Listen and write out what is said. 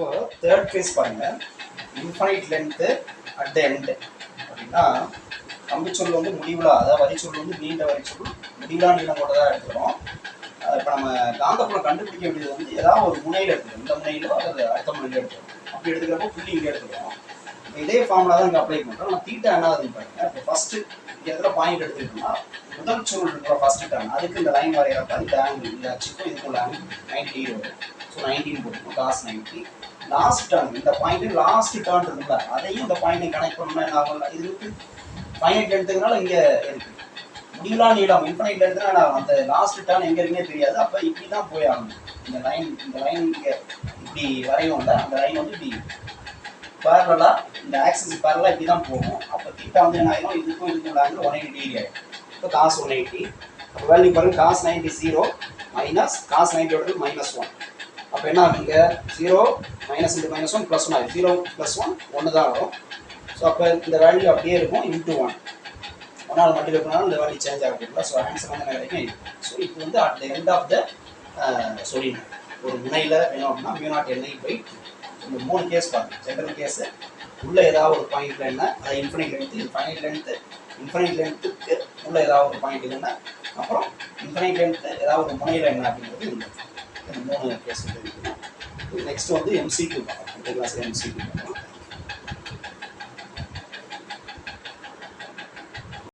இப்போ third phase பாருங்கள் infinite length at the end அப்படின்னா கம்பிச்சொல் வந்து முடிவுலா அதாவது வரிச்சொல் வந்து நீண்ட வரிச்சொல் முடிவுலா நீளம் கொண்டதாக எடுத்துக்கிறோம். இப்போ நம்ம காந்தப்புறம் கண்டுபிடிக்க வேண்டியது வந்து ஏதாவது ஒரு முனையில் எடுத்துக்கணும் இந்த முனையிலோ அல்லது அடுத்த முனையில் எடுத்துக்கணும் அப்படி எடுத்துக்கிறப்போ புள்ளி இங்கே எடுத்துக்கிறோம். இதே ஃபார்முலா தான் இங்கே அப்ளை பண்ணுறோம் நம்ம தீட்டா என்ன பாருங்க. இப்போ ஃபஸ்ட்டு இங்கே இடத்துல பாயிண்ட் எடுத்துக்கிட்டோம்னா முதல் சொல் இருக்கிற ஃபஸ்ட்டு டர்ன் அதுக்கு இந்த லைன் வரைகிறப்ப இந்த ஆங்கிள் இந்த அச்சுக்கும் இதுக்குள்ள ஆங்கிள் நைன்டி வரும். ஸோ நைன்டீன் போட்டுக்கணும் காசு நைன்டி லாஸ்ட் டர்ன் இந்த பாயிண்ட் லாஸ்ட் டர்ன் இருக்குல்ல அதையும் இந்த பாயிண்ட்டை கனெக்ட் பண்ணணும்னா என்ன ஆகும் இதுக்கு ஃபைனட் எடுத்துக்கனால இங்கே இருக்கு. முடிவுலா நீளம் இன்ஃபினைட் எடுத்தா அந்த லாஸ்ட் டர்ன் எங்கே இருக்குன்னே தெரியாது. அப்போ இப்படி தான் போய் ஆகணும். இந்த லைன் இந்த லைன் இங்கே இப்படி வரையும்ல அந்த லைன் வந்து இப்படி பேரலா இந்த ஆக்சிஸ் பேரலா இப்படி தான் போகும். அப்போ தீட்டா வந்து என்ன ஆகிடும் இதுக்கும் இதுக்கும் ஆங்கிள் ஒன் எயிட்டி டிகிரி ஆகிடும் இப்போ காசு ஒன் எயிட்டி அப்போ வேல்யூ பாருங்கள் காசு நைன்டி ஜீரோ மைனஸ் காசு நைன்டியோட மைனஸ் ஒன் அப்போ என்ன ஆகுங்க zero minus into minus one plus one ஆகும் ஜீரோ ப்ளஸ் ஒன் ஒன்று தான் ஆகும். ஸோ அப்போ இந்த வேல்யூ அப்படியே இருக்கும் இன்ட்டு ஒன் ஒன்றால் மட்டும் இருக்கனால இந்த வேல்யூ சேஞ்ச் ஆகிருக்குல்ல ஸோ ஆன்சர் வந்து என்ன கிடைக்கும் ஸோ இப்போ வந்து at the end of the சொல்லிடணும் ஒரு முனையில் வேணும் அப்படின்னா மியூ நாட் என்ஐ பை இந்த மூணு கேஸ் பாருங்க. ஜென்ரல் கேஸு உள்ளே ஏதாவது ஒரு பாயிண்ட் என்ன? அது infinite length infinite length infinite லென்த்துக்கு உள்ளே ஏதாவது ஒரு பாயிண்ட் இல்லைன்னா அப்புறம் இன்ஃபினிட் லென்த்து ஏதாவது ஒரு முனையில் என்ன அப்படிங்கிறது இந்த இந்த மூணு நெக்ஸ்ட் வந்து எம்சிக்கு பார்க்கலாம் இந்த கிளாஸ் எம்சிக்கு பார்க்கலாம்